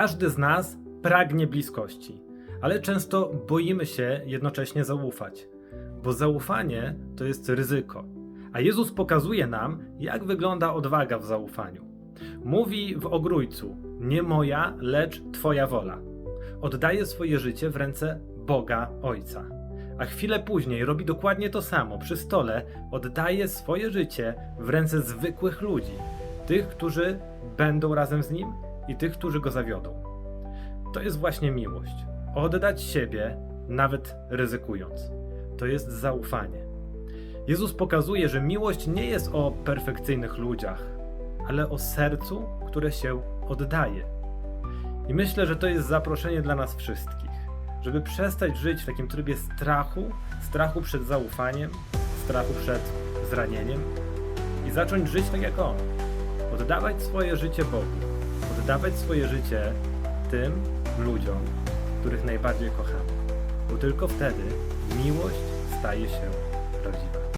Każdy z nas pragnie bliskości, ale często boimy się jednocześnie zaufać, bo zaufanie to jest ryzyko. A Jezus pokazuje nam, jak wygląda odwaga w zaufaniu. Mówi w ogrójcu: Nie moja, lecz Twoja wola. Oddaje swoje życie w ręce Boga Ojca. A chwilę później robi dokładnie to samo. Przy stole oddaje swoje życie w ręce zwykłych ludzi, tych, którzy będą razem z nim i tych, którzy go zawiodą. To jest właśnie miłość. Oddać siebie, nawet ryzykując. To jest zaufanie. Jezus pokazuje, że miłość nie jest o perfekcyjnych ludziach, ale o sercu, które się oddaje. I myślę, że to jest zaproszenie dla nas wszystkich, żeby przestać żyć w takim trybie strachu, strachu przed zaufaniem, strachu przed zranieniem i zacząć żyć tak jak On. Oddawać swoje życie Bogu, oddawać swoje życie tym ludziom, których najbardziej kochamy. Bo tylko wtedy miłość staje się prawdziwa.